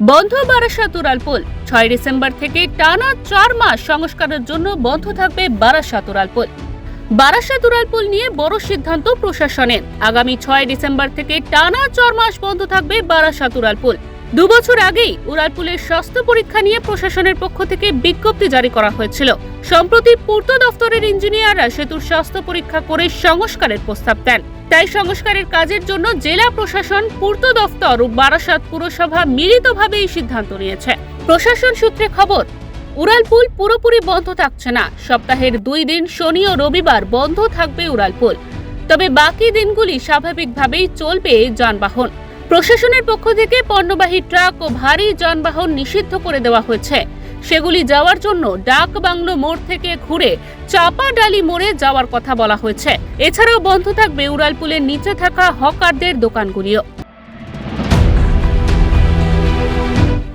বন্ধ বারাসাত উড়ালপুল ছয় ডিসেম্বর থেকে টানা চার মাস সংস্কারের জন্য বন্ধ থাকবে বারাসাত উড়ালপুল বারাসাত উড়ালপুল নিয়ে বড় সিদ্ধান্ত প্রশাসনের। আগামী ছয় ডিসেম্বর থেকে টানা চার মাস বন্ধ থাকবে বারাসাত উড়ালপুল দুবছর আগেই উড়ালপুলের স্বাস্থ্য পরীক্ষা নিয়ে প্রশাসনের পক্ষ থেকে বিজ্ঞপ্তি জারি করা হয়েছিল। সম্প্রতি পূর্ত দফতরের ইঞ্জিনিয়াররা সেতুর স্বাস্থ্য পরীক্ষা করে সংস্কারের প্রস্তাব দেন। তাই সংস্কারের কাজের জন্য জেলা প্রশাসন, পূর্ত দফতর ও বারাসাত পুরসভা মিলিতভাবে এই সিদ্ধান্ত নিয়েছে। প্রশাসন সূত্রে খবর, উড়ালপুল পুরোপুরি বন্ধ থাকছে না। সপ্তাহের দুই দিন শনি ও রবিবার বন্ধ থাকবে উড়ালপুল। তবে বাকি দিনগুলি স্বাভাবিকভাবেই চলবে যানবাহন। প্রশাসনের পক্ষ থেকে পণ্যবাহী ট্রাক ও ভারী যানবাহন নিষিদ্ধ করে দেওয়া হয়েছে। সেগুলি যাওয়ার জন্য ডাক বাংলো মোড় থেকে ঘুরে চাপা ডালি মোড়ে যাওয়ার কথা বলা হয়েছে। এছাড়াও বন্ধ থাকবে উড়ালপুলের নিচে থাকা হকারদের দোকানগুলিও।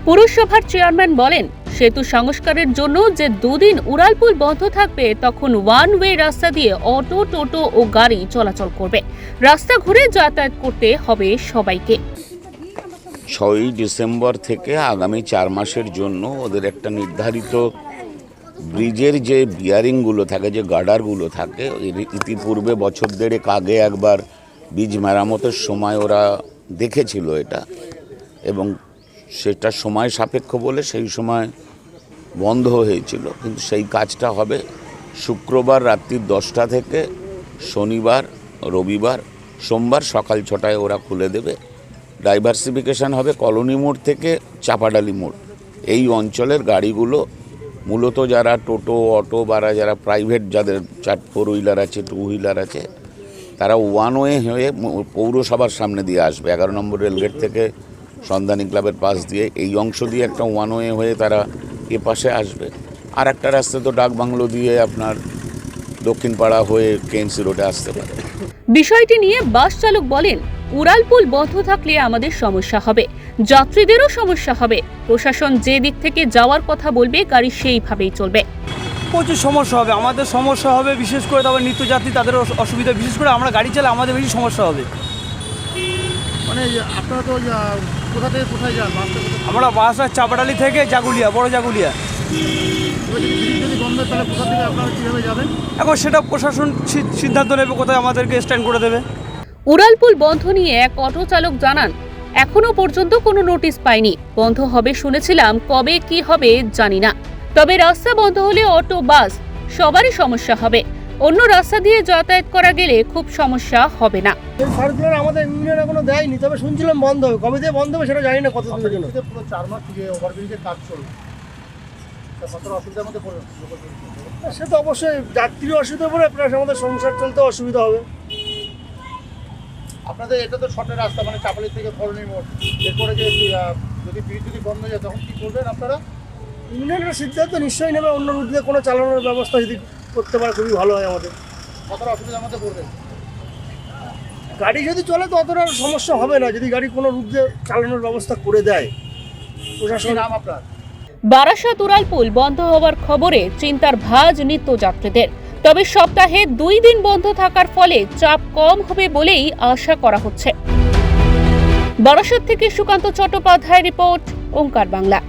পুরসভার চেয়ারম্যান বলেন সেতু সংস্কারের জন্য যে দুদিন উড়ালপুল বন্ধ থাকবে, তখন ওয়ান ওয়ে রাস্তা দিয়ে অটো, টোটো ও গাড়ি চলাচল করবে। রাস্তা ঘুরে যাতায়াত করতে হবে সবাইকে। ছয়ই ডিসেম্বর থেকে আগামী চার মাসের জন্য ওদের একটা নির্ধারিত ব্রিজের যে বিয়ারিংগুলো থাকে, যে গার্ডারগুলো থাকে ইতিপূর্বে বছর দেড়েক আগে একবার বীজ মেরামতের সময় ওরা দেখেছিল এটা। এবং সেটা সময় সাপেক্ষ বলে সেই সময় বন্ধ হয়েছিল। কিন্তু সেই কাজটা হবে শুক্রবার রাত্রি দশটা থেকে শনিবার, রবিবার, সোমবার সকাল ছটায় ওরা খুলে দেবে। ডাইভার্সিফিকেশন হবে কলোনি মোড় থেকে চাপাডালি মোড়। এই অঞ্চলের গাড়িগুলো মূলত যারা টোটো, অটো বা যারা প্রাইভেট, যাদের চার ফোর হুইলার আছে, টু হুইলার আছে, তারা ওয়ান ওয়ে হয়ে পৌরসভার সামনে দিয়ে আসবে। এগারো নম্বর রেলগেট থেকে সন্ধানী ক্লাবের পাশ দিয়ে এই অংশ দিয়ে একটা ওয়ান ওয়ে হয়ে তারা এ পাশে আসবে। আর একটা রাস্তা তো ডাক বাংলো দিয়ে আপনার দক্ষিণ পাড়া হয়ে কেএনসি রোডে আসতে পারে। বিষয়টি নিয়ে বাস চালক বলেন উড়ালপুল বন্ধ থাকলে আমাদের সমস্যা হবে যাত্রীদেরও সমস্যা হবে। প্রশাসন যে দিক থেকে যাওয়ার কথা বলবে গাড়ি সেইভাবেই চলবে। প্রচুর সমস্যা হবে আমাদের সমস্যা হবে বিশেষ করে তারপর নিত্যযাত্রী তাদের অসুবিধা বিশেষ করে আমরা গাড়ি চালাই আমাদের বেশি সমস্যা হবে। মানে আপনারা তো কোথা থেকে কোথায় যান? বাসটা কোথায় আমরা বাসা চাপাডালি থেকে জাগুলিয়া বড় জাগুলিয়া। যদি বন্ধ তাহলে কোথা থেকে আপনারা কীভাবে যাবেন? এখন সেটা প্রশাসন সিদ্ধান্ত নেবে কোথায় আমাদেরকে স্ট্যান্ড করে দেবে। উড়ালপুল বন্ধ নিয়ে এক অটো চালক জানান এখনও পর্যন্ত কোনো নোটিশ পাইনি। বন্ধ হবে শুনেছিলাম কবে কি হবে জানি না। তবে রাস্তা বন্ধ হলে অটো বাস সবারই সমস্যা হবে। অন্য রাস্তা দিয়ে যাতায়াত করা গেলে খুব সমস্যা হবে না। এই সার্কুলার আমাদের ইউনিয়ন এখনও দেয়নি তবে শুনছিলাম বন্ধ হবে। কবে দিয়ে বন্ধ হবে সেটা জানি না কত দিনের জন্য পুরো চার মাস থেকে ওভারব্রিজের কাজ চলবে। কতটা অসুবিধার মধ্যে সে তো অবশ্যই যাত্রী অসুবিধা পড়ে প্লাস আমাদের সংসার চলতে অসুবিধা হবে। আপনাদের এটা তো শর্টের রাস্তা মানে চাপালি থেকে কলোনি মোড়। এরপরে যে যদি ব্রিজ যদি বন্ধ হয়ে যায় তখন কী করবেন আপনারা? ইউনিয়নের সিদ্ধান্ত নিশ্চয়ই নেবে অন্য রুট দিয়ে কোনো চালানোর ব্যবস্থা যদি করতে পারে খুবই ভালো হয় আমাদের। কতটা অসুবিধার মধ্যে পড়বেন? গাড়ি যদি চলে তো অতটা সমস্যা হবে না যদি গাড়ি কোনো দিয়ে চালানোর ব্যবস্থা করে দেয়। প্রশাসন নাম আপনার? বারাসাত উড়ালপুল বন্ধ হওয়ার খবরে চিন্তার ভাঁজ নিত্যযাত্রীদের। তবে সপ্তাহে দুই দিন বন্ধ থাকার ফলে চাপ কম হবে বলেই আশা করা হচ্ছে। বারাসাত থেকে সুকান্ত চট্টোপাধ্যায় রিপোর্ট ওঙ্কার বাংলা।